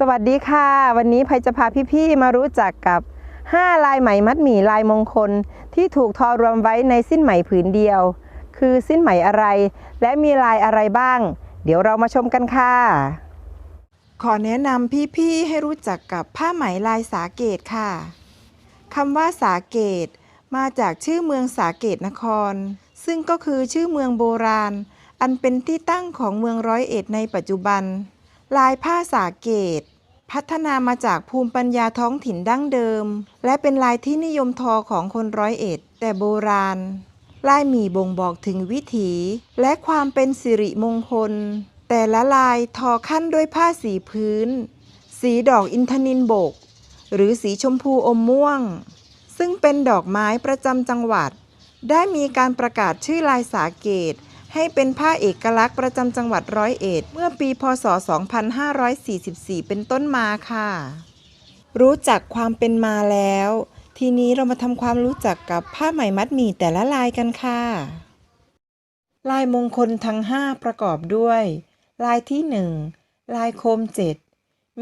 สวัสดีค่ะ วันนี้ภัยจะพาพี่ๆมารู้จักกับ 5 ลายไหมมัดหมี่ลายมงคล ที่ถูกทอรวมไว้ในสิ้นไหมผืนเดียว คือสิ้นไหมอะไร และมีลายอะไรบ้าง เดี๋ยวเรามาชมกันค่ะ ขอแนะนำพี่ๆให้รู้จักกับผ้าไหมลายสาเกตค่ะคำว่าสาเกต มาจากชื่อเมืองสาเกตนคร ซึ่งก็คือชื่อเมืองโบราณ อันเป็นที่ตั้งของเมืองร้อยเอ็ดในปัจจุบันลายผ้าสาเกต พัฒนามาจากภูมิปัญญาท้องถิ่นดั้งเดิม และเป็นลายที่นิยมทอของคนร้อยเอ็ด แต่โบราณ ลายหมี่บ่งบอกถึงวิถี และความเป็นสิริมงคล แต่ละลายทอขั้นด้วยผ้าสีพื้น สีดอกอินทนินบก หรือสีชมพูอมม่วง ซึ่งเป็นดอกไม้ประจำจังหวัด ได้มีการประกาศชื่อลายสาเกต ให้เป็นผ้าเอกลักษณ์ประจำจังหวัดร้อยเอ็ดเมื่อปีพศ 2544 เป็นต้นมาค่ะ รู้จักความเป็นมาแล้ว ทีนี้เรามาทำความรู้จักกับผ้าไหมมัดหมี่แต่ละลายกันค่ะ ลายมงคลทั้ง 5 ประกอบด้วย ลายที่ 1 ลายโคมเจ็ด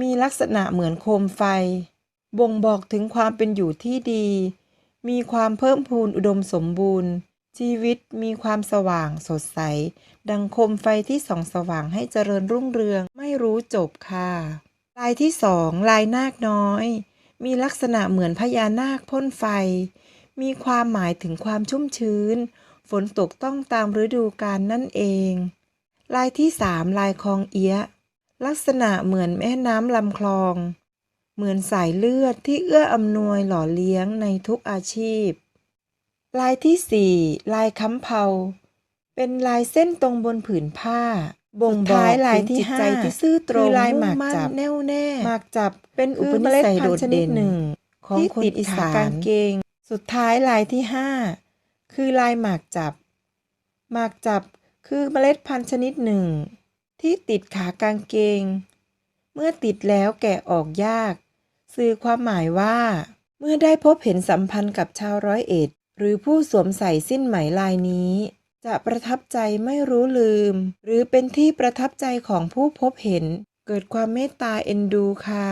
มีลักษณะเหมือนโคมไฟ บ่งบอกถึงความเป็นอยู่ที่ดี มีความเพิ่มพูนอุดมสมบูรณ์ ชีวิตมีความสว่างสดใส ดังคมไฟที่ส่องสว่างให้เจริญรุ่งเรืองไม่รู้จบค่ะ ลายที่สองลายนาคน้อย มีลักษณะเหมือนพญานาคพ่นไฟ มีความหมายถึงความชุ่มชื้น ฝนตกต้องตามฤดูกาลนั่นเอง ลายที่สามลายคลองเอี้ย ลักษณะเหมือนแม่น้ำลำคลอง เหมือนสายเลือดที่เอื้ออำนวยหล่อเลี้ยงในทุกอาชีพ ลายที่สี่ลายค้ำเผาเป็นลายเส้นตรงบนผืนผ้า บ่งบอกลายที่ห้าที่ซื่อตรงลายหมากจับแน่วแน่หมากจับเป็นอุปนิสัยโดดเด่นหนึ่งของคนอีสานกางเกง สุดท้ายลายที่ห้าคือลายหมากจับ หมากจับคือเมล็ดพันธุ์ชนิดหนึ่ง ที่ติดขากางเกง เมื่อติดแล้วแกะออกยาก สื่อความหมายว่า เมื่อได้พบเห็นสัมพันธ์กับชาวร้อยเอ็ด หรือผู้สวมใส่สิ้นไหมลายนี้ จะประทับใจไม่รู้ลืม หรือเป็นที่ประทับใจของผู้พบเห็น เกิดความเมตตาเอ็นดูค่ะ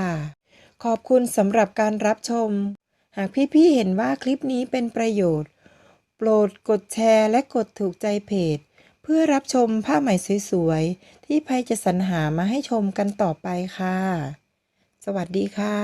ขอบคุณสำหรับการรับชม หากพี่ๆเห็นว่าคลิปนี้เป็นประโยชน์ โปรดกดแชร์และกดถูกใจเพจ เพื่อรับชมผ้าไหมสวยๆ ที่ภัยจะสรรหามาให้ชมกันต่อไปค่ะ สวัสดีค่ะ